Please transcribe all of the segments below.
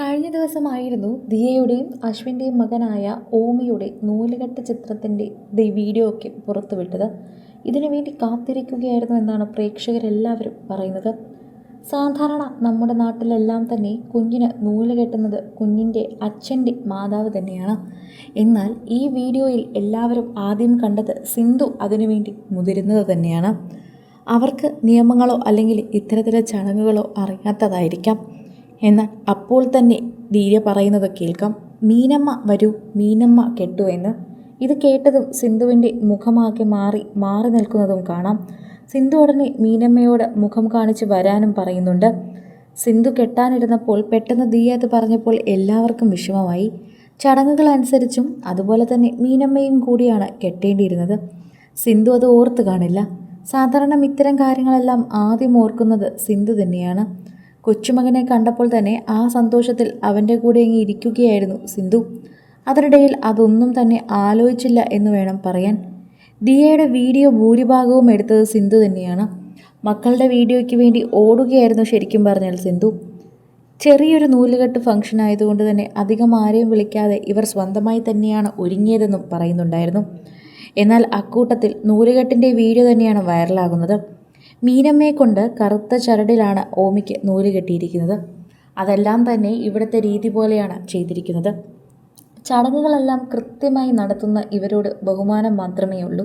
കഴിഞ്ഞ ദിവസമായിരുന്നു ദിയയുടെയും അശ്വിന്റെയും മകനായ ഓമിയുടെ നൂലുകെട്ട് ചിത്രത്തിന്റെ ദി വീഡിയോ ഒക്കെ പുറത്തുവിട്ടത്. ഇതിനു വേണ്ടി കാത്തിരിക്കുകയായിരുന്നു എന്നാണ് പ്രേക്ഷകരെല്ലാവരും പറയുന്നത്. സാധാരണ നമ്മുടെ നാട്ടിലെല്ലാം തന്നെ കുഞ്ഞിന് നൂൽ കെട്ടുന്നത് കുഞ്ഞിന്റെ അച്ഛന്റെ മാതാവ് തന്നെയാണ്. എന്നാൽ ഈ വീഡിയോയിൽ എല്ലാവരും ആദ്യം കണ്ടത് സിന്ധു അതിനുവേണ്ടി മുതിരുന്നത് തന്നെയാണ്. അവർക്ക് നിയമങ്ങളോ അല്ലെങ്കിൽ ഇത്തരത്തിലെ ചടങ്ങുകളോ അറിയാത്തതായിരിക്കാം. എന്നാൽ അപ്പോൾ തന്നെ ധീര പറയുന്നത് കേൾക്കാം. മീനമ്മ വരൂ. മീനമ്മ കെട്ടു എന്ന്. ഇത് കേട്ടതും സിന്ധുവിന്റെ മുഖമാകെ മാറി മാറി നിൽക്കുന്നതും കാണാം. സിന്ധു ഉടനെ മീനമ്മയോട് മുഖം കാണിച്ച് വരാനും പറയുന്നുണ്ട്. സിന്ധു കെട്ടാനിരുന്നപ്പോൾ പെട്ടെന്ന് ദിയ അത് പറഞ്ഞപ്പോൾ എല്ലാവർക്കും വിഷമമായി. ചടങ്ങുകൾ അനുസരിച്ചും അതുപോലെ തന്നെ മീനമ്മയും കൂടിയാണ് കെട്ടേണ്ടിയിരുന്നത്. സിന്ധു അത് ഓർത്ത് കാണില്ല. സാധാരണ ഇത്തരം കാര്യങ്ങളെല്ലാം ആദ്യം ഓർക്കുന്നത് സിന്ധു തന്നെയാണ്. കൊച്ചുമകനെ കണ്ടപ്പോൾ തന്നെ ആ സന്തോഷത്തിൽ അവന്റെ കൂടെ അങ്ങ് ഇരിക്കുകയായിരുന്നു സിന്ധു. അതിനിടയിൽ അതൊന്നും തന്നെ ആലോചിച്ചില്ല എന്ന് വേണം പറയാൻ. ദിയയുടെ വീഡിയോ ഭൂരിഭാഗവും എടുത്തത് സിന്ധു തന്നെയാണ്. മക്കളുടെ വീഡിയോയ്ക്ക് വേണ്ടി ഓടുകയായിരുന്നു ശരിക്കും പറഞ്ഞാൽ സിന്ധു. ചെറിയൊരു നൂലുകെട്ട് ഫംഗ്ഷൻ ആയതുകൊണ്ട് തന്നെ അധികം ആരെയും വിളിക്കാതെ ഇവർ സ്വന്തമായി തന്നെയാണ് ഒരുങ്ങിയതെന്നും പറയുന്നുണ്ടായിരുന്നു. എന്നാൽ അക്കൂട്ടത്തിൽ നൂലുകെട്ടിന്റെ വീഡിയോ തന്നെയാണ് വൈറലാകുന്നത് മീനമ്മയെ കൊണ്ട് കറുത്ത ചരടിലാണ് ഓമിക്ക് നൂൽ കെട്ടിയിരിക്കുന്നത്. അതെല്ലാം തന്നെ ഇവിടുത്തെ രീതി പോലെയാണ് ചെയ്തിരിക്കുന്നത്. ചടങ്ങുകളെല്ലാം കൃത്യമായി നടത്തുന്ന ഇവരോട് ബഹുമാനം മാത്രമേ ഉള്ളൂ.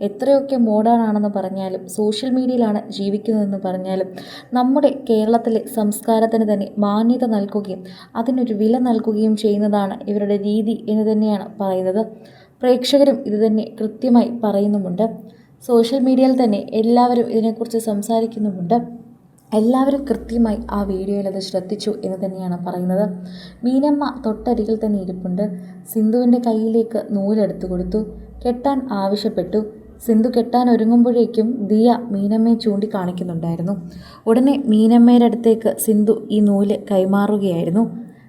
എത്രയൊക്കെ മോഡേൺ ആണെന്ന് പറഞ്ഞാലും സോഷ്യൽ മീഡിയയിലാണ് ജീവിക്കുന്നതെന്ന് പറഞ്ഞാലും നമ്മുടെ കേരളത്തിലെ സംസ്കാരത്തിന് തന്നെ മാന്യത നൽകുകയും അതിനൊരു വില നൽകുകയും ചെയ്യുന്നതാണ് ഇവരുടെ രീതി എന്ന് തന്നെയാണ് പറയുന്നത്. പ്രേക്ഷകരും ഇത് തന്നെ കൃത്യമായി പറയുന്നുമുണ്ട്. സോഷ്യൽ മീഡിയയിൽ തന്നെ എല്ലാവരും ഇതിനെക്കുറിച്ച് സംസാരിക്കുന്നുമുണ്ട്. എല്ലാവരും കൃത്യമായി ആ വീഡിയോയിൽ അത് ശ്രദ്ധിച്ചു എന്ന് തന്നെയാണ് പറയുന്നത്. മീനമ്മ തൊട്ടരികിൽ തന്നെ ഇരിപ്പുണ്ട്. സിന്ധുവിന്റെ കയ്യിലേക്ക് നൂലെടുത്തു കൊടുത്തു. കെട്ടാൻ ആവശ്യപ്പെട്ടു. സിന്ധു കെട്ടാൻ ഒരുങ്ങുമ്പോഴേക്കും ദിയ മീനമ്മയെ ചൂണ്ടിക്കാണിക്കുന്നുണ്ടായിരുന്നു. ഉടനെ മീനമ്മയുടെ അടുത്തേക്ക് സിന്ധു ഈ നൂൽ കൈമാറുകയായിരുന്നു.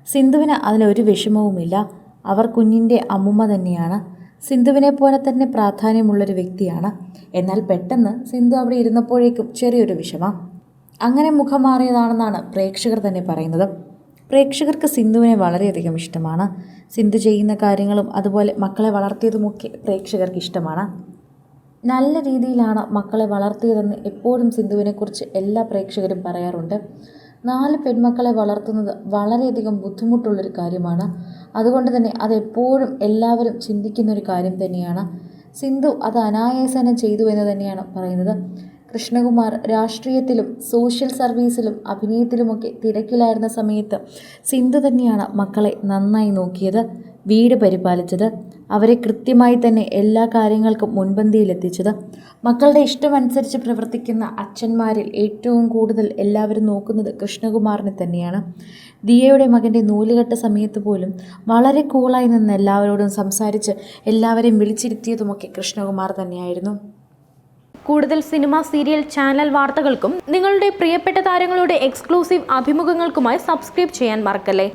സിന്ധുവിന് അതിനൊരു വിഷമവുമില്ല. അവർ കുഞ്ഞിന്റെ അമ്മുമ്മ തന്നെയാണ്. സിന്ധുവിനെ പോലെ തന്നെ പ്രാധാന്യമുള്ളൊരു വ്യക്തിയാണ്. എന്നാൽ പെട്ടെന്ന് സിന്ധു അവിടെ ഇരുന്നപ്പോഴേക്കും ചെറിയൊരു വിഷമം. അങ്ങനെ മുഖം മാറിയതാണെന്നാണ് പ്രേക്ഷകർ തന്നെ പറയുന്നത്. പ്രേക്ഷകർക്ക് സിന്ധുവിനെ വളരെയധികം ഇഷ്ടമാണ്. സിന്ധു ചെയ്യുന്ന കാര്യങ്ങളും അതുപോലെ മക്കളെ വളർത്തിയതുമൊക്കെ പ്രേക്ഷകർക്ക് ഇഷ്ടമാണ്. നല്ല രീതിയിലാണ് മക്കളെ വളർത്തിയതെന്ന് എപ്പോഴും സിന്ധുവിനെക്കുറിച്ച് എല്ലാ പ്രേക്ഷകരും പറയാറുണ്ട്. നാല് പെൺമക്കളെ വളർത്തുന്നത് വളരെയധികം ബുദ്ധിമുട്ടുള്ളൊരു കാര്യമാണ്. അതുകൊണ്ട് തന്നെ അതെപ്പോഴും എല്ലാവരും ചിന്തിക്കുന്ന ഒരു കാര്യം തന്നെയാണ്. സിന്ധു അത് അനായാസനം ചെയ്തു എന്ന് തന്നെയാണ് പറയുന്നത്. കൃഷ്ണകുമാർ രാഷ്ട്രീയത്തിലും സോഷ്യൽ സർവീസിലും അഭിനയത്തിലുമൊക്കെ തിരക്കിലായിരുന്ന സമയത്ത് സിന്ധു തന്നെയാണ് മക്കളെ നന്നായി നോക്കിയത്. വീട് പരിപാലിച്ചത് അവരെ കൃത്യമായി തന്നെ എല്ലാ കാര്യങ്ങൾക്കും മുൻപന്തിയിലെത്തിച്ചത്. മക്കളുടെ ഇഷ്ടമനുസരിച്ച് പ്രവർത്തിക്കുന്ന അച്ഛന്മാരിൽ ഏറ്റവും കൂടുതൽ എല്ലാവരും നോക്കുന്നത് കൃഷ്ണകുമാറിനെ തന്നെയാണ്. ദിയയുടെ മകന്റെ നൂലുകെട്ട സമയത്ത് പോലും വളരെ കൂളായി നിന്ന് എല്ലാവരോടും സംസാരിച്ച് എല്ലാവരെയും വിളിച്ചിരുത്തിയതുമൊക്കെ കൃഷ്ണകുമാർ തന്നെയായിരുന്നു. കൂടുതൽ സിനിമ സീരിയൽ ചാനൽ വാർത്തകൾക്കും നിങ്ങളുടെ പ്രിയപ്പെട്ട താരങ്ങളുടെ എക്സ്ക്ലൂസീവ് അഭിമുഖങ്ങൾക്കുമായി സബ്സ്ക്രൈബ് ചെയ്യാൻ മറക്കല്ലേ?